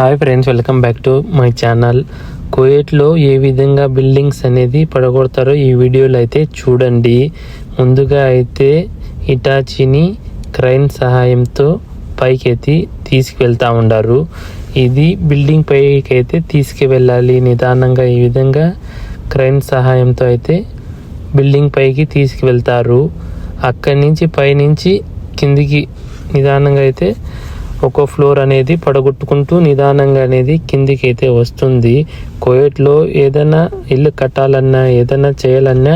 Hi friends welcome back to my channel కువైట్లో ఏ విధంగా బిల్డింగ్స్ అనేది పడగొడతారో ఈ వీడియోలో అయితే చూడండి. ముందుగా అయితే ఇటాచిని క్రైన్ సహాయంతో పైకెత్తి తీసుకువెళ్తా ఉండారు ఇది బిల్డింగ్ పైకి అయితే తీసుకువెళ్ళాలి. నిదానంగా ఈ విధంగా క్రైన్ సహాయంతో అయితే బిల్డింగ్ పైకి తీసుకువెళ్తారు. అక్కడి నుంచి పైనుంచి కిందికి నిదానంగా అయితే ఒక్కో ఫ్లోర్ అనేది పడగొట్టుకుంటూ నిదానంగా అనేది కిందికి అయితే వస్తుంది. కోయట్లో ఏదైనా ఇల్లు కట్టాలన్నా ఏదైనా చేయాలన్నా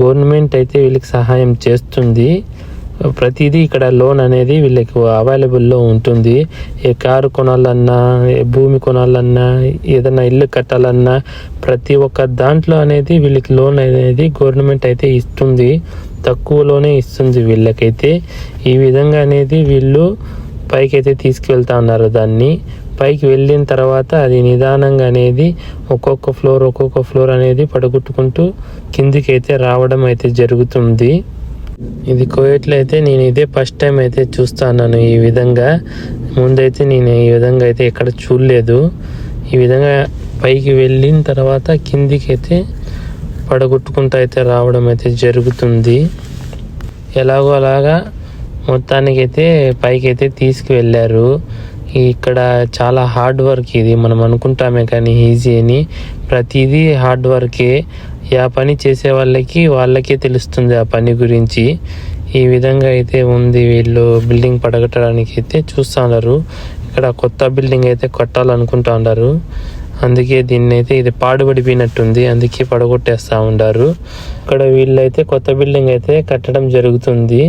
గవర్నమెంట్ అయితే వీళ్ళకి సహాయం చేస్తుంది. ప్రతిదీ ఇక్కడ లోన్ అనేది వీళ్ళకి అవైలబుల్లో ఉంటుంది. ఏ కారు కొనాలన్నా ఏ భూమి కొనాలన్నా ఏదైనా ఇల్లు కట్టాలన్నా ప్రతి ఒక్క దాంట్లో అనేది వీళ్ళకి లోన్ అనేది గవర్నమెంట్ అయితే ఇస్తుంది. తక్కువలోనే ఇస్తుంది వీళ్ళకైతే. ఈ విధంగా అనేది వీళ్ళు పైకి అయితే తీసుకువెళ్తా ఉన్నారు దాన్ని. పైకి వెళ్ళిన తర్వాత అది నిదానంగా అనేది ఒక్కొక్క ఫ్లోర్ ఒక్కొక్క ఫ్లోర్ అనేది పడగొట్టుకుంటూ కిందికి అయితే రావడం అయితే జరుగుతుంది. ఇది కోయట్లో అయితే నేను ఇదే ఫస్ట్ టైం అయితే చూస్తున్నాను ఈ విధంగా. ముందైతే నేను ఈ విధంగా అయితే ఎక్కడ చూడలేదు. ఈ విధంగా పైకి వెళ్ళిన తర్వాత కిందికి అయితే పడగొట్టుకుంటూ అయితే రావడం అయితే జరుగుతుంది. ఎలాగో అలాగా మొత్తానికి అయితే పైకి అయితే తీసుకువెళ్ళారు. ఇక్కడ చాలా హార్డ్ వర్క్ ఇది. మనం అనుకుంటామే కానీ ఈజీ అని. ప్రతిదీ హార్డ్ వర్కే. ఆ పని చేసే వాళ్ళకి వాళ్ళకే తెలుస్తుంది ఆ పని గురించి. ఈ విధంగా అయితే ఉంది వీళ్ళు బిల్డింగ్ పడగట్టడానికి అయితే చూస్తూ ఉన్నారు. ఇక్కడ కొత్త బిల్డింగ్ అయితే కట్టాలనుకుంటా ఉన్నారు. అందుకే దీన్ని అయితే ఇది పాడుపడిపోయినట్టుంది అందుకే పడగొట్టేస్తా ఉండారు ఇక్కడ వీళ్ళైతే కొత్త బిల్డింగ్ అయితే కట్టడం జరుగుతుంది.